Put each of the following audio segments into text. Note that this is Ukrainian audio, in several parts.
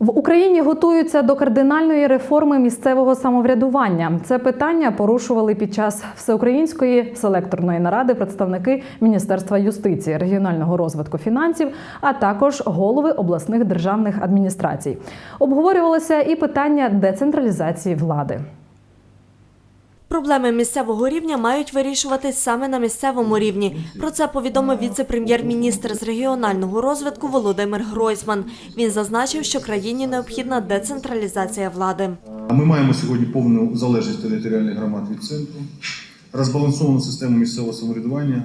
В Україні готуються до кардинальної реформи місцевого самоврядування. Це питання порушували під час всеукраїнської селекторної наради представники Міністерства юстиції, регіонального розвитку фінансів, а також голови обласних державних адміністрацій. Обговорювалося і питання децентралізації влади. Проблеми місцевого рівня мають вирішуватись саме на місцевому рівні. Про це повідомив віце-прем'єр-міністр з регіонального розвитку Володимир Гройсман. Він зазначив, що країні необхідна децентралізація влади. Ми маємо сьогодні повну залежність територіальних громад від центру, розбалансовану систему місцевого самоврядування,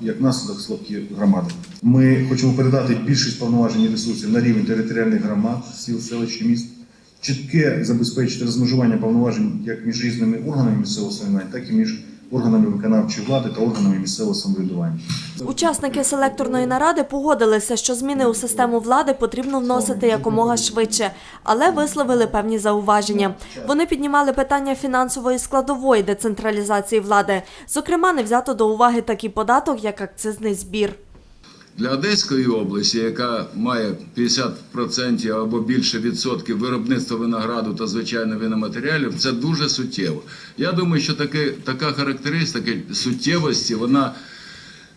як наслідок слабкі громади. Ми хочемо передати більшість повноважень і ресурсів на рівень територіальних громад, сіл, селищ і міст, чітке забезпечити розмежування повноважень як між різними органами місцевого самоврядування, так і між органами виконавчої влади та органами місцевого самоврядування. Учасники селекторної наради погодилися, що зміни у систему влади потрібно вносити якомога швидше, але висловили певні зауваження. Вони піднімали питання фінансової складової децентралізації влади. Зокрема, не взято до уваги такий податок, як акцизний збір. Для Одеської області, яка має 50% або більше відсотків виробництва винограду та звичайно виноматеріалів, це дуже суттєво. Я думаю, що таке, така характеристика суттєвості, вона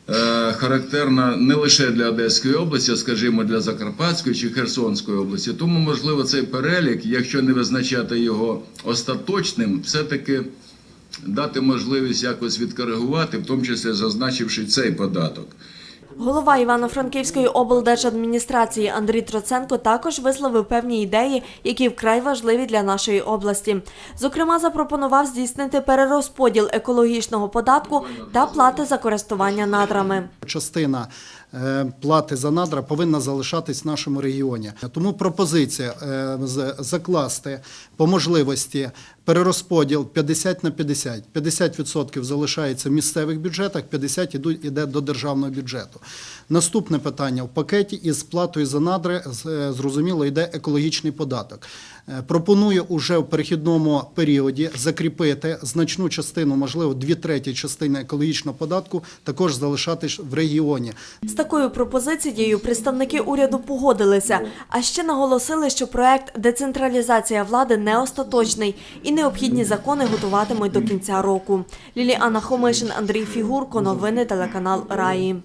е, характерна не лише для Одеської області, а скажімо, для Закарпатської чи Херсонської області. Тому, можливо, цей перелік, якщо не визначати його остаточним, все-таки дати можливість якось відкоригувати, в тому числі зазначивши цей податок. Голова Івано-Франківської облдержадміністрації Андрій Троценко також висловив певні ідеї, які вкрай важливі для нашої області. Зокрема, запропонував здійснити перерозподіл екологічного податку та плати за користування надрами. частина е, плати за надра повинна залишатись в нашому регіоні. Тому пропозиція е, закласти по можливості перерозподіл 50 на 50. 50% залишається в місцевих бюджетах, 50% ідуть- іде до державного бюджету. Наступне питання в пакеті із платою за надри е, зрозуміло йде екологічний податок. Е, Пропоную уже в перехідному періоді закріпити значну частину, можливо, дві треті частини екологічного податку також залишати в регіоні. З такою пропозицією представники уряду погодилися, а ще наголосили, що проект децентралізація влади не остаточний і необхідні закони готуватимуть до кінця року. Ліліана Хомишин, Андрій Фігурко, новини телеканал Раї.